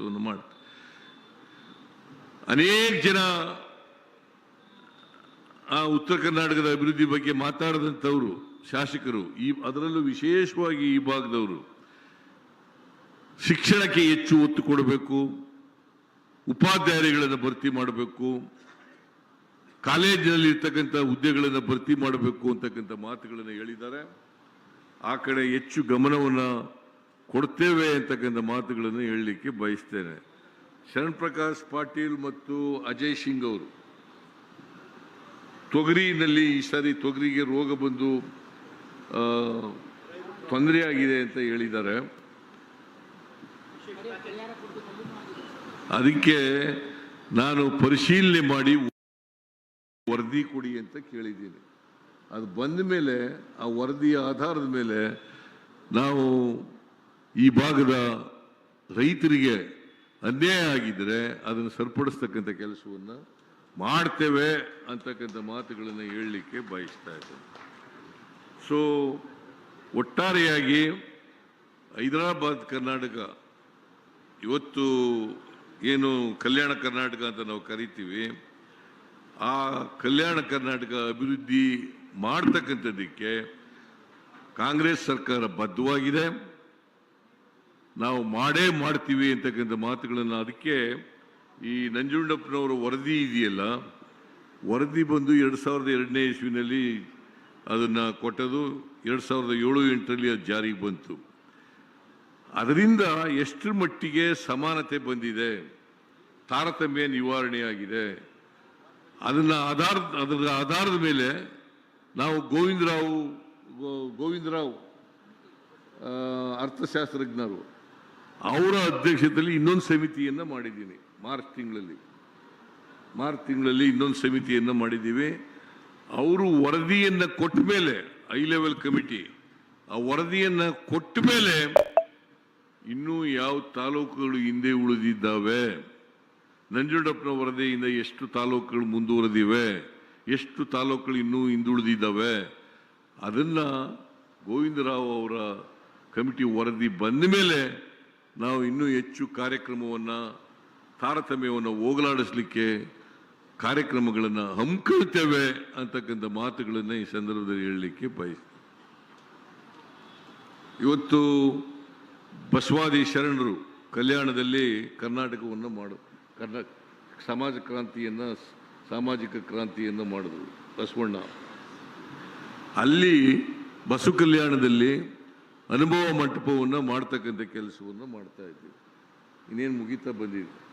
ಕೆಲಸವನ್ನು ಮಾಡ. ಅನೇಕ ಜನ ಆ ಉತ್ತರ ಕರ್ನಾಟಕದ ಅಭಿವೃದ್ಧಿ ಬಗ್ಗೆ ಮಾತಾಡದಂಥವರು, ಶಾಸಕರು, ಈ ಅದರಲ್ಲೂ ವಿಶೇಷವಾಗಿ ಈ ಭಾಗದವರು. ಶಿಕ್ಷಣಕ್ಕೆ ಹೆಚ್ಚು ಒತ್ತು ಕೊಡಬೇಕು, ಉಪಾಧ್ಯಾಯರುಗಳನ್ನು ಭರ್ತಿ ಮಾಡಬೇಕು ಕಾಲೇಜಿನಲ್ಲಿ ಇರ್ತಕ್ಕಂಥ ಹುದ್ದೆಗಳನ್ನು ಭರ್ತಿ ಮಾಡಬೇಕು ಅಂತಕ್ಕಂಥ ಮಾತುಗಳನ್ನು ಹೇಳಿದ್ದಾರೆ. ಆ ಕಡೆ ಹೆಚ್ಚು ಗಮನವನ್ನು ಕೊಡ್ತೇವೆ ಅಂತಕ್ಕಂಥ ಮಾತುಗಳನ್ನು ಹೇಳಲಿಕ್ಕೆ ಬಯಸ್ತೇನೆ. ಶರಣ್ ಪ್ರಕಾಶ್ ಪಾಟೀಲ್ ಮತ್ತು ಅಜಯ್ ಸಿಂಗ್ ಅವರು ತೊಗರಿನಲ್ಲಿ ಈ ಸಾರಿ ತೊಗರಿಗೆ ರೋಗ ಬಂದು ತೊಂದರೆಯಾಗಿದೆ ಅಂತ ಹೇಳಿದ್ದಾರೆ. ಅದಕ್ಕೆ ನಾನು ಪರಿಶೀಲನೆ ಮಾಡಿ ವರದಿ ಕೊಡಿ ಅಂತ ಕೇಳಿದ್ದೀನಿ. ಅದು ಬಂದ ಮೇಲೆ, ಆ ವರದಿಯ ಆಧಾರದ ಮೇಲೆ ನಾವು ಈ ಭಾಗದ ರೈತರಿಗೆ ಅನ್ಯಾಯ ಆಗಿದ್ದರೆ ಅದನ್ನು ಸರಿಪಡಿಸ್ತಕ್ಕಂಥ ಕೆಲಸವನ್ನು ಮಾಡ್ತೇವೆ ಅಂತಕ್ಕಂಥ ಮಾತುಗಳನ್ನು ಹೇಳಲಿಕ್ಕೆ ಬಯಸ್ತಾ ಇದ್ದೇನೆ. ಸೊ ಒಟ್ಟಾರೆಯಾಗಿ ಹೈದರಾಬಾದ್, ಕರ್ನಾಟಕ, ಇವತ್ತು ಏನು ಕಲ್ಯಾಣ ಕರ್ನಾಟಕ ಅಂತ ನಾವು ಕರಿತೀವಿ, ಆ ಕಲ್ಯಾಣ ಕರ್ನಾಟಕ ಅಭಿವೃದ್ಧಿ ಮಾಡ್ತಕ್ಕಂಥದ್ದಕ್ಕೆ ಕಾಂಗ್ರೆಸ್ ಸರ್ಕಾರ ಬದ್ಧವಾಗಿದೆ. ನಾವು ಮಾಡೇ ಮಾಡ್ತೀವಿ ಅಂತಕ್ಕಂಥ ಮಾತುಗಳನ್ನು ಅದಕ್ಕೆ ಈ ನಂಜುಂಡಪ್ಪನವರ ವರದಿ ಇದೆಯಲ್ಲ? ವರದಿ ಬಂದು ಎರಡು ಸಾವಿರದ ಎರಡನೇ ಇಸ್ವಿನಲ್ಲಿ ಅದನ್ನು ಕೊಟ್ಟದು ಎರಡು ಸಾವಿರದ ಏಳು ಎಂಟರಲ್ಲಿ ಅದು ಜಾರಿಗೆ ಬಂತು. ಅದರಿಂದ ಎಷ್ಟರ ಮಟ್ಟಿಗೆ ಸಮಾನತೆ ಬಂದಿದೆ? ತಾರತಮ್ಯ ನಿವಾರಣೆಯಾಗಿದೆ ಅದನ್ನು ಆಧಾರ, ಅದರ ಆಧಾರದ ಮೇಲೆ ನಾವು ಗೋವಿಂದರಾವ್ ಗೋವಿಂದರಾವ್ ಅರ್ಥಶಾಸ್ತ್ರಜ್ಞರು ಅವರ ಅಧ್ಯಕ್ಷತೆಯಲ್ಲಿ ಇನ್ನೊಂದು ಸಮಿತಿಯನ್ನು ಮಾಡಿದ್ದೀನಿ. ಮಾರ್ಚ್ ತಿಂಗಳಲ್ಲಿ. ಮಾರ್ಚ್ ತಿಂಗಳಲ್ಲಿ ಇನ್ನೊಂದು ಸಮಿತಿಯನ್ನು ಮಾಡಿದ್ದೀವಿ. ಅವರು ವರದಿಯನ್ನು ಕೊಟ್ಟ ಮೇಲೆ ಹೈ ಲೆವೆಲ್ ಕಮಿಟಿ ಆ ವರದಿಯನ್ನು ಕೊಟ್ಟ ಮೇಲೆ ಇನ್ನೂ ಯಾವ ತಾಲೂಕುಗಳು ಹಿಂದೆ ಉಳಿದಿದ್ದಾವೆ? ನಂಜುಂಡಪ್ಪನ ವರದಿಯಿಂದ ಎಷ್ಟು ತಾಲೂಕುಗಳು ಮುಂದುವರೆದಿವೆ? ಎಷ್ಟು ತಾಲೂಕುಗಳು ಇನ್ನೂ ಹಿಂದುಳಿದಿದ್ದಾವೆ? ಅದನ್ನು ಗೋವಿಂದರಾವ್ ಅವರ ಕಮಿಟಿ ವರದಿ ಬಂದ ಮೇಲೆ ನಾವು ಇನ್ನೂ ಹೆಚ್ಚು ಕಾರ್ಯಕ್ರಮವನ್ನು, ತಾರತಮ್ಯವನ್ನು ಹೋಗಲಾಡಿಸ್ಲಿಕ್ಕೆ ಕಾರ್ಯಕ್ರಮಗಳನ್ನು ಹಮ್ಮಿಕೊಳ್ತೇವೆ ಅಂತಕ್ಕಂಥ ಮಾತುಗಳನ್ನು ಈ ಸಂದರ್ಭದಲ್ಲಿ ಹೇಳಲಿಕ್ಕೆ ಬಯಸ್ತೀನಿ. ಇವತ್ತು ಬಸವಾದಿ ಶರಣರು ಕಲ್ಯಾಣದಲ್ಲಿ ಕರ್ನಾಟಕವನ್ನು ಮಾಡು, ಕರ್ನಾ, ಸಮಾಜ ಕ್ರಾಂತಿಯನ್ನು, ಸಾಮಾಜಿಕ ಕ್ರಾಂತಿಯನ್ನು ಮಾಡಿದ್ರು ಬಸವಣ್ಣ. ಅಲ್ಲಿ ಬಸವ ಕಲ್ಯಾಣದಲ್ಲಿ ಅನುಭವ ಮಂಟಪವನ್ನು ಮಾಡ್ತಕ್ಕಂಥ ಕೆಲಸವನ್ನು ಮಾಡ್ತಾ ಇದ್ದೀವಿ. ಇನ್ನೇನು ಮುಗಿತಾ ಬಂದಿದೆ